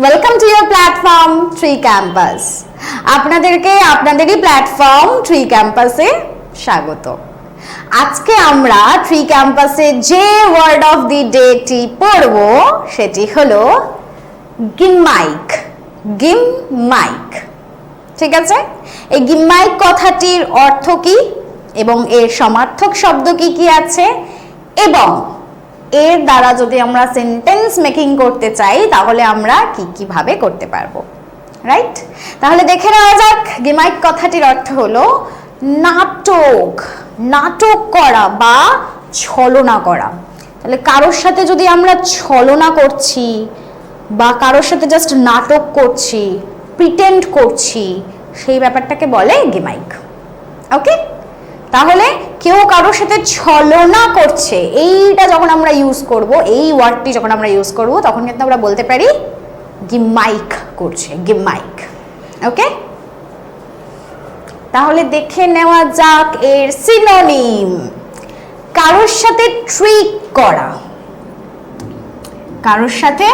Welcome to your platform tree campus আপনাদেরকে আপনাদেরই platform tree ক্যাম্পাসে স্বাগত। আজকে আমরা ট্রি ক্যাম্পাসে যে ওয়ার্ড অফ দি ডেটি পড়ব, সেটি হলো গিমাইক গিম মাইক ঠিক আছে? এই গিমাইক কথাটির অর্থ কি এবং এর সমার্থক শব্দ কি কি আছে? এবং এর দ্বারা যদি আমরা সেন্টেন্স মেকিং করতে চাই, তাহলে আমরা কি, কীভাবে করতে পারব? রাইট তাহলে দেখে নেওয়া যাক। গেমাইক কথাটির অর্থ হলো নাটক নাটক করা বা ছলনা করা। তাহলে কারোর সাথে যদি আমরা ছলনা করছি বা কারোর সাথে জাস্ট নাটক করছি প্রিটেন্ড করছি, সেই ব্যাপারটাকে বলে গেমাইক। ওকে তাহলে কেউ কারোর সাথে ছলনা করছে। এইটা যখন আমরা ইউজ করব, এই ওয়ার্ডটি যখন আমরা ইউজ করব, তখন কিন্তু আমরা বলতে পারি গিমাইক করছে গিমাইক ওকে তাহলে দেখে নেওয়া যাক এর সিনোনিম কারোর সাথে ট্রিক করা। কারোর সাথে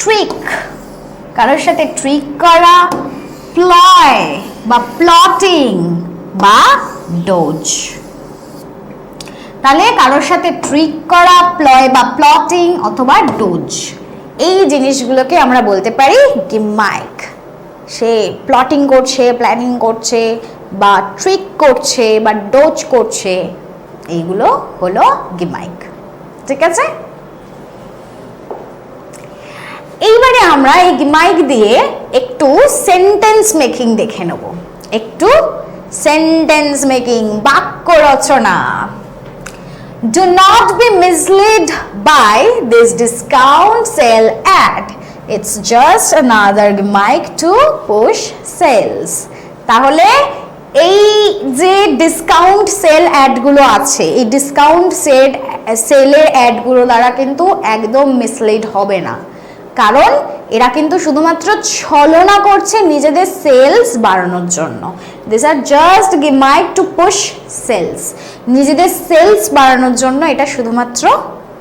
ট্রিক কারোর সাথে ট্রিক করা প্লয় বা প্লটিং বা ডোজ তাহলে কারোর সাথে ট্রিক করা প্লয় বা প্লটিং অথবা ডোজ এই জিনিসগুলোকে আমরা বলতে পারি গিমাইক সে প্লটিং করছে প্ল্যানিং করছে, বা ট্রিক করছে, বা ডোজ করছে, এইগুলো হলো গিমাইক ঠিক আছে? এইবারে আমরা এই মাইক দিয়ে একটু সেন্টেন্স মেকিং দেখে নেব। একটু সেন্টেন্স মেকিং বাক্য রচনা Do not be misled by this discount sale ad. It's just another mic to push sales. তাহলে এই যে ডিসকাউন্ট সেল অ্যাডগুলো আছে, এই ডিসকাউন্ট সেল সেলের অ্যাডগুলো দ্বারা কিন্তু একদম মিসলিড হবে না কারণ এরা কিন্তু শুধুমাত্র ছলনা করছে নিজেদের সেলস বাড়ানোর জন্য this are just gimmick to push sales নিজেদের সেলস বাড়ানোর জন্য এটা শুধুমাত্র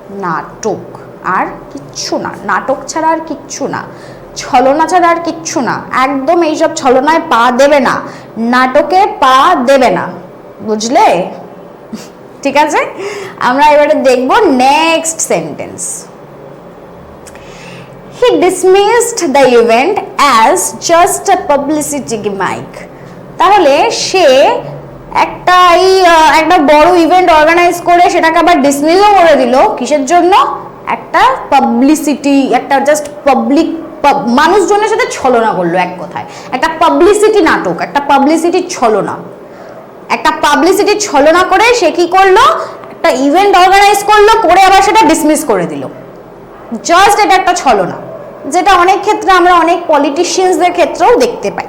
নাটক আর কিচ্ছু না। নাটক ছাড়া আর কিচ্ছু না। ছলনা ছাড়া আর কিচ্ছু না। একদম এইসব ছলনায় পা দেবে না। নাটকে পা দেবে না। বুঝলে? ঠিক আছে? আমরা এবারে দেখব next sentence he dismissed the event as just a publicity gimmick. তাহলে সে একটা এই একটা বড় ইভেন্ট অর্গানাইজ করে সেটাকে আবার ডিসমিসও করে দিল। কিসের জন্য? একটা পাবলিসিটি একটা জাস্ট পাবলিক মানুষজনের সাথে ছলনা করল এক কথায়। একটা পাবলিসিটি নাটক, একটা পাবলিসিটি ছলনা। একটা পাবলিসিটি ছলনা করে সে কি করল? একটা ইভেন্ট অর্গানাইজ করল, করে আবার সেটা ডিসমিস করে দিল। জাস্ট এটা একটা ছলনা, যেটা অনেক ক্ষেত্রে আমরা অনেক পলিটিশিয়ানসদের ক্ষেত্রেও দেখতে পাই।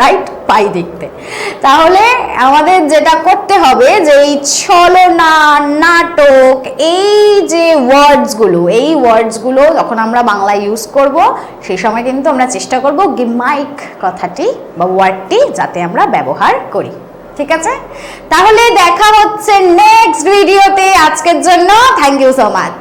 রাইট পাই দেখতে। তাহলে আমাদের যেটা করতে হবে যে এই ছলনা, নাটক, এই যে ওয়ার্ডসগুলো এই ওয়ার্ডসগুলো যখন আমরা বাংলায় ইউজ করব, সেই সময় কিন্তু আমরা চেষ্টা করব গিমাইক কথাটি বা ওয়ার্ডটি যাতে আমরা ব্যবহার করি। ঠিক আছে? তাহলে দেখা হচ্ছে নেক্সট ভিডিওতে আজকের জন্য থ্যাংক ইউ সো মাচ